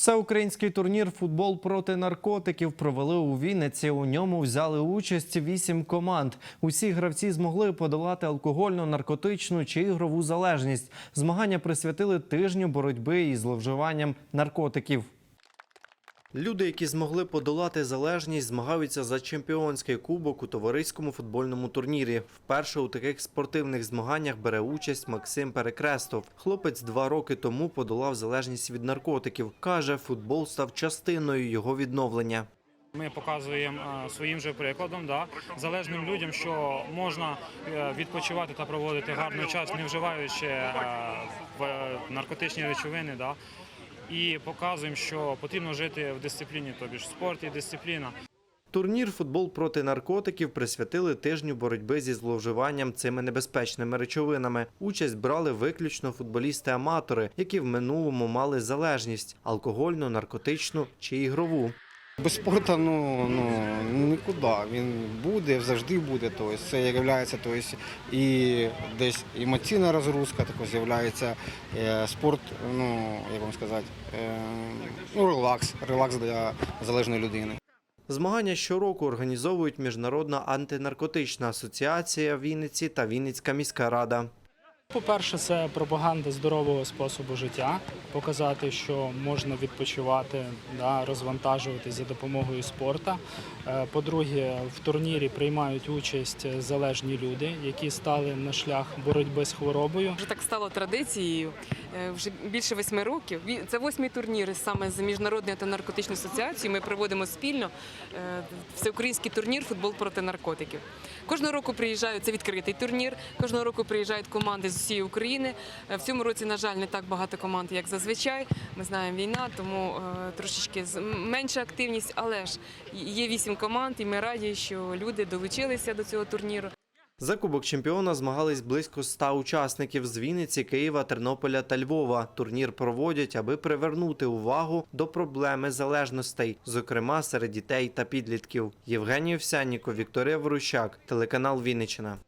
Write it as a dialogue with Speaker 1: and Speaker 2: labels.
Speaker 1: Всеукраїнський турнір Футбол проти наркотиків провели у Вінниці. У ньому взяли участь вісім команд. Усі гравці змогли подолати алкогольну, наркотичну чи ігрову залежність. Змагання присвятили тижню боротьби із зловживанням наркотиків. Люди, які змогли подолати залежність, змагаються за чемпіонський кубок у товариському футбольному турнірі. Вперше у таких спортивних змаганнях бере участь Максим Перекрестов. Хлопець два роки тому подолав залежність від наркотиків. Каже, футбол став частиною його відновлення.
Speaker 2: Ми показуємо е, своїм же прикладом, да, залежним людям, що можна е, відпочивати та проводити гарний час, не вживаючи е, в- наркотичні речовини. Да, і показуємо, що потрібно жити в дисципліні, тобі ж спорт і дисципліна.
Speaker 1: Турнір футбол проти наркотиків присвятили тижню боротьби зі зловживанням цими небезпечними речовинами. Участь брали виключно футболісти-аматори, які в минулому мали залежність алкогольну, наркотичну чи ігрову.
Speaker 3: Без спорту ну, ну, нікуди. Він буде, завжди буде. Тобто, це є тобто, і десь емоційна розгрузка, також з'являється е, спорт, ну, як вам сказати, е, ну, релакс, релакс для залежної людини.
Speaker 1: Змагання щороку організовують Міжнародна антинаркотична асоціація Вінниці та Вінницька міська рада.
Speaker 4: По-перше, це пропаганда здорового способу життя, показати, що можна відпочивати, да, розвантажуватися за допомогою спорту. Е, По-друге, в турнірі приймають участь залежні люди, які стали на шлях боротьби з хворобою.
Speaker 5: Вже так стало традицією. Е, Вже більше восьми років. Це восьмий турнір саме з міжнародною антинаркотичною асоціацією. Ми проводимо спільно е, всеукраїнський турнір футбол проти наркотиків. Кожного року приїжджають це відкритий турнір. Кожного року приїжджають команди з усієї України. Е, В цьому році, на жаль, не так багато команд, як зазвичай. Ми знаємо війна, тому трошечки менша активність, але ж є вісім команд, і ми раді, що люди долучилися до цього турніру.
Speaker 1: За кубок чемпіона змагались близько 100 учасників з Вінниці, Києва, Тернополя та Львова. Турнір проводять, аби привернути увагу до проблеми залежностей, зокрема серед дітей та підлітків. Євгеній Овсянніков, Вікторія Ворущак, телеканал Вінниччина.